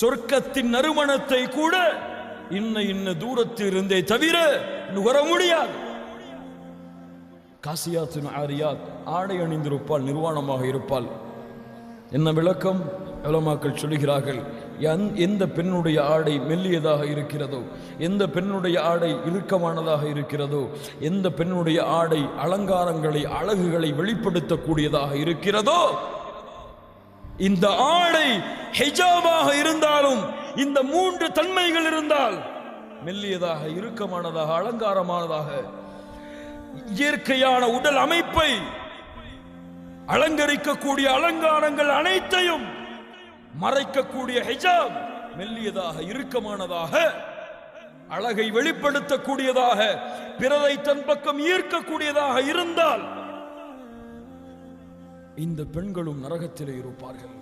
சொர்க்கத்தின் நறுமணத்தை கூட இன்ன இன்ன தூரத்தில் இருந்தே தவிர நுகர முடியாது. காசியாத்தின் ஆரியாத் ஆடை அணிந்திருப்பால் நிர்வாணமாக இருப்பால் என்ன விளக்கம்? உலமாக்கள் சொல்லுகிறார்கள் எந்- எந்த பெண்ணுடைய ஆடை மெல்லியதாக இருக்கிறதோ எந்த பெண்ணுடைய ஆடை இறுக்கமானதாக இருக்கிறதோ எந்த பெண்ணுடைய ஆடை அலங்காரங்களை அழகுகளை வெளிப்படுத்தக்கூடியதாக இருக்கிறதோ இந்த ஆடை ஹிஜாபாக இருந்தாலும் இந்த மூன்று தன்மைகள் இருந்தால் மெல்லியதாக இறுக்கமானதாக அலங்காரமானதாக இயற்கையான உடல் அமைப்பை அலங்கரிக்கக்கூடிய அலங்காரங்கள் அனைத்தையும் மறைக்கக்கூடிய ஹிஜாப் மெல்லியதாக இறுக்கமானதாக அழகை வெளிப்படுத்தக்கூடியதாக பிறரை தன் பக்கம் ஈர்க்கக்கூடியதாக இருந்தால் இந்த பெண்களும் நரகத்திலே இருப்பார்கள்.